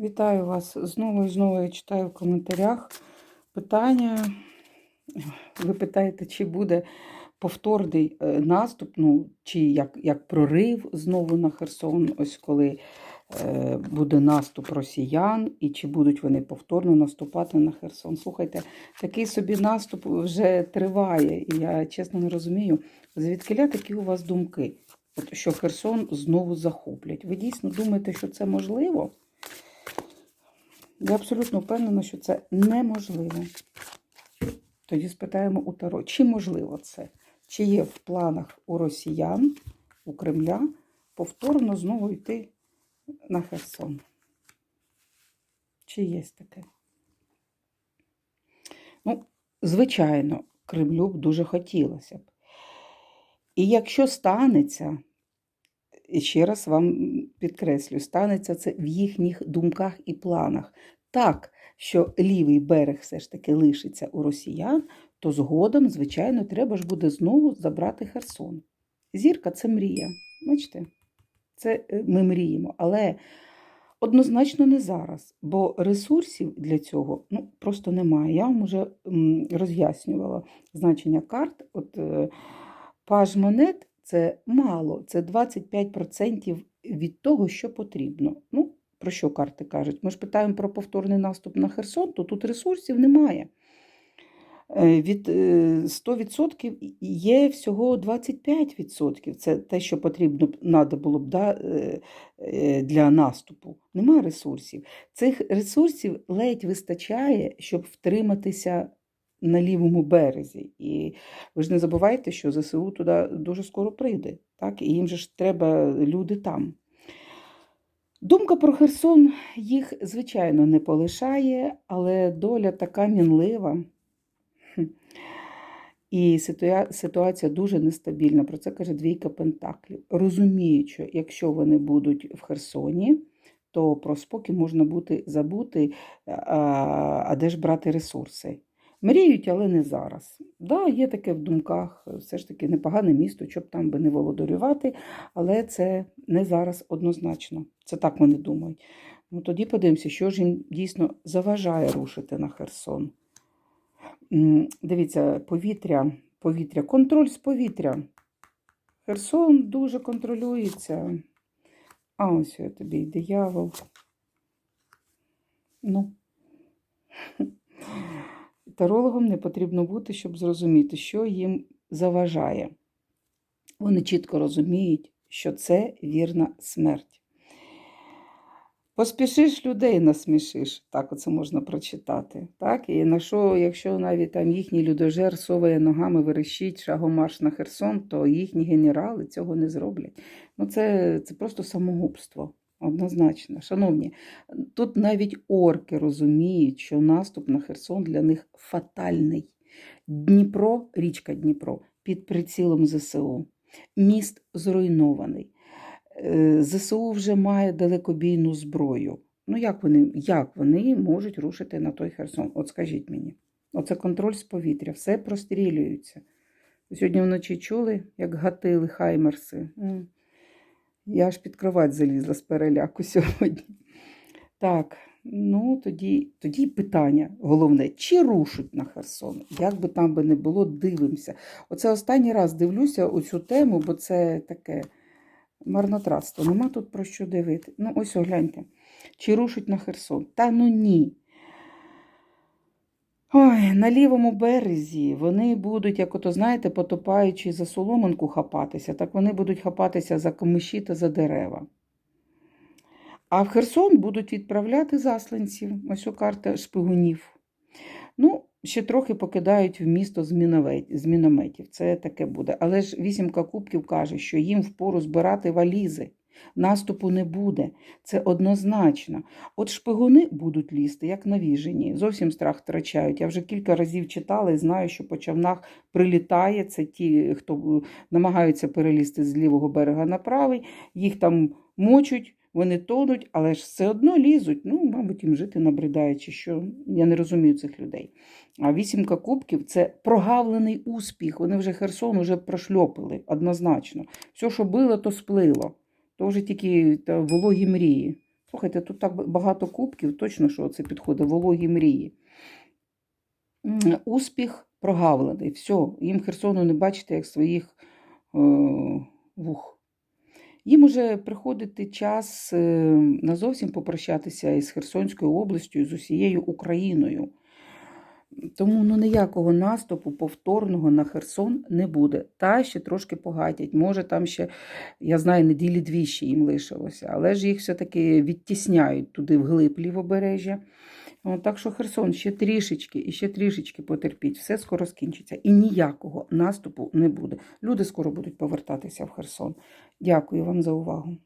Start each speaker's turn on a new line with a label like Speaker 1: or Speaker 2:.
Speaker 1: Вітаю вас знову і знову я читаю в коментарях питання. Ви питаєте, чи буде повторний е, наступ, ну, чи як, як прорив знову на Херсон, ось коли е, буде наступ росіян, і чи будуть вони повторно наступати на Херсон. Слухайте, такий собі наступ вже триває, і я чесно не розумію, звідкиля такі у вас думки, От, що Херсон знову захоплять. Ви дійсно думаєте, що це можливо? Я абсолютно впевнена, що це неможливо. Тоді спитаємо у Таро, чи можливо це? Чи є в планах у росіян, у Кремля повторно знову йти на Херсон? Чи є таке? Ну, звичайно, Кремлю б дуже хотілося б. І якщо станеться, і ще раз вам підкреслю, станеться це в їхніх думках і планах. Так, що лівий берег все ж таки лишиться у росіян, то згодом, звичайно, треба ж буде знову забрати Херсон. Зірка це мрія. Бачите? Це е, ми мріємо. Але однозначно не зараз, бо ресурсів для цього ну, просто немає. Я вам вже роз'яснювала значення карт. От е, паж монет це мало, це 25% від того, що потрібно. Ну, про що карти кажуть? Ми ж питаємо про повторний наступ на Херсон, то тут ресурсів немає. Е, Від е, 100% є всього 25%. Це те, що потрібно надо було б да, е, е, для наступу. Нема ресурсів. Цих ресурсів ледь вистачає, щоб втриматися на лівому березі. І ви ж не забувайте, що ЗСУ туди дуже скоро прийде. Так? І їм же ж треба люди там. Думка про Херсон їх, звичайно, не полишає, але доля така мінлива. І ситуація дуже нестабільна. Про це каже двійка Пентаклів. Розуміють, що якщо вони будуть в Херсоні, то про спокій можна бути забути, а де ж брати ресурси. Мріють, але не зараз. Да, є таке в думках, все ж таки непогане місто, щоб там би не володарювати, але це не зараз однозначно. Це так вони думають. Ну тоді подивимося, що ж їм дійсно заважає рушити на Херсон. Дивіться, повітря, повітря, контроль з повітря. Херсон дуже контролюється. А ось я тобі диявол. Ну. Тарологам не потрібно бути, щоб зрозуміти, що їм заважає. Вони чітко розуміють, що це вірна смерть. Поспішиш людей насмішиш, так оце можна прочитати. Так? І на що, якщо навіть там їхній людожер соває ногами верещить шагом марш на Херсон, то їхні генерали цього не зроблять. Ну, це, це просто самогубство. Однозначно. Шановні, тут навіть орки розуміють, що наступ на Херсон для них фатальний. Дніпро, річка Дніпро, під прицілом ЗСУ. Міст зруйнований. Е, ЗСУ вже має далекобійну зброю. Ну, як вони, як вони можуть рушити на той Херсон? От скажіть мені. Оце контроль з повітря, все прострілюється. Сьогодні вночі чули, як гатили хаймерси. Я аж під кровать залізла з переляку сьогодні. Так, ну тоді, тоді питання головне: чи рушать на Херсон? Як би там би не було, дивимося. Оце останній раз дивлюся оцю тему, бо це таке марнотратство. Нема тут про що дивити. Ну, ось огляньте. Чи рушать на Херсон? Та ну ні. Ой, на лівому березі вони будуть, як ото, знаєте, потопаючи за соломинку хапатися, так вони будуть хапатися за камиші та за дерева. А в Херсон будуть відправляти засланців. Ось у карта шпигунів. Ну, ще трохи покидають в місто з мінометів. Це таке буде. Але ж вісімка кубків каже, що їм впору збирати валізи. Наступу не буде. Це однозначно. От шпигуни будуть лізти, як навіжені. Зовсім страх втрачають. Я вже кілька разів читала і знаю, що по човнах прилітає. Це ті, хто намагаються перелізти з лівого берега на правий, їх там мочуть, вони тонуть, але ж все одно лізуть. Ну, мабуть, їм жити набридає, чи що. Я не розумію цих людей. А вісімка кубків це прогавлений успіх. Вони вже Херсон уже прошльопили однозначно. Все, що було, то сплило. То вже тільки та, вологі мрії. Слухайте, тут так багато кубків, точно, що це підходить, вологі мрії. Успіх прогавлений. Все, їм Херсону не бачите, як своїх е, вух. Їм уже приходити час е, назовсім попрощатися із Херсонською областю, з усією Україною. Тому ну, ніякого наступу повторного на Херсон не буде. Та ще трошки погатять. Може, там ще, я знаю, неділі дві ще їм лишилося, але ж їх все-таки відтісняють туди вглиб лівобережжя. Так що Херсон ще трішечки і ще трішечки потерпіть, все скоро скінчиться. І ніякого наступу не буде. Люди скоро будуть повертатися в Херсон. Дякую вам за увагу.